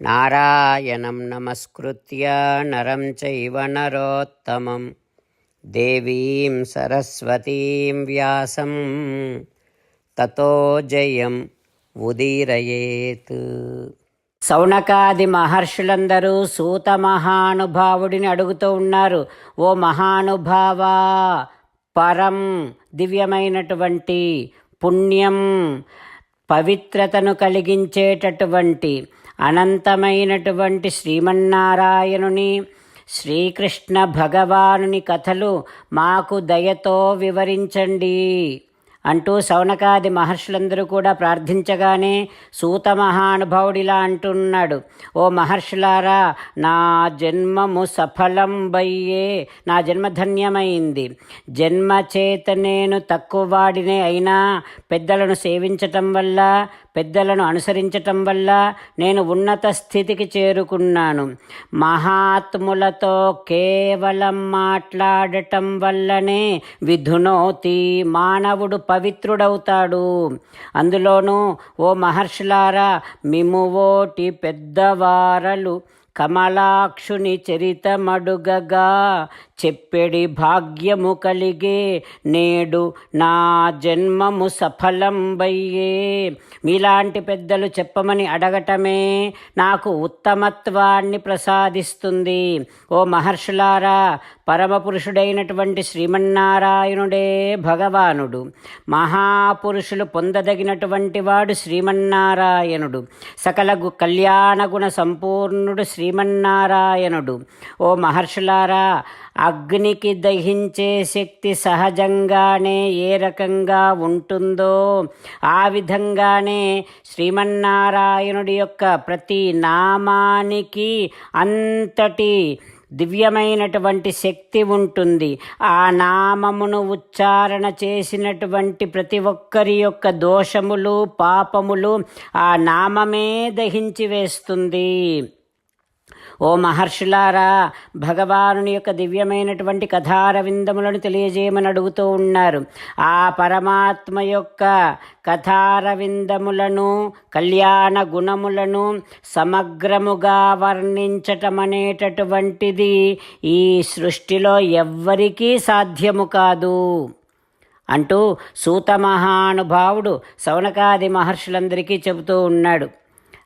నారాయణం నమస్కృత్య నరం చైవ నరోత్తమం దేవీం సరస్వతీం వ్యాసం తతో జయం ఉదీరయేత్ సౌనకాది మహర్షులందరూ సూత మహానుభావుడిని అడుగుతూ ఉన్నారు ఓ మహానుభావా పరం దివ్యమైనటువంటి పుణ్యం పవిత్రతను కలిగించేటటువంటి అనంతమైనటువంటి శ్రీమన్నారాయణుని శ్రీకృష్ణ భగవానుని కథలు మాకు దయతో వివరించండి అంటూ సౌనకాది మహర్షులందరూ కూడా ప్రార్థించగానే సూత మహానుభావుడిలా అంటున్నాడు. ఓ మహర్షులారా నా జన్మము సఫలం బయ్యే నా జన్మ ధన్యమైంది జన్మ చేత నేను తక్కువ వాడినే అయినా పెద్దలను సేవించటం వల్ల పెద్దలను అనుసరించటం వల్ల నేను ఉన్నత స్థితికి చేరుకున్నాను. మహాత్ములతో కేవలం మాట్లాడటం వల్లనే విధునోతి మానవుడు పవిత్రుడవుతాడు. అందులోనూ ఓ మహర్షులారా మిమువోటి పెద్దవారలు కమలాక్షుని చరితమడుగగా చెప్పెడి భాగ్యము కలిగే నేడు నా జన్మము సఫలంబయ్యే. మీలాంటి పెద్దలు చెప్పమని అడగటమే నాకు ఉత్తమత్వాన్ని ప్రసాదిస్తుంది. ఓ మహర్షులారా పరమపురుషుడైనటువంటి శ్రీమన్నారాయణుడే భగవానుడు. మహాపురుషులు పొందదగినటువంటి వాడు శ్రీమన్నారాయణుడు. సకల గు కళ్యాణ గుణ సంపూర్ణుడు శ్రీమన్నారాయణుడు. ఓ మహర్షులారా అగ్నికి దహించే శక్తి సహజంగానే ఏ రకంగా ఉంటుందో ఆ విధంగానే శ్రీమన్నారాయణుడి యొక్క ప్రతి నామానికి అంతటి దివ్యమైనటువంటి శక్తి ఉంటుంది. ఆ నామమును ఉచ్చారణ చేసినటువంటి ప్రతి ఒక్కరి యొక్క దోషములు పాపములు ఆ నామమే దహించి వేస్తుంది. ఓ మహర్షులారా భగవానుని యొక్క దివ్యమైనటువంటి కథారవిందములను తెలియజేయమని అడుగుతూ ఉన్నారు. ఆ పరమాత్మ యొక్క కథారవిందములను కళ్యాణ గుణములను సమగ్రముగా వర్ణించటం అనేటటువంటిది ఈ సృష్టిలో ఎవ్వరికీ సాధ్యము కాదు. అంటూ సూత మహానుభావుడు సౌనకాది మహర్షులందరికీ చెబుతూ ఉన్నాడు.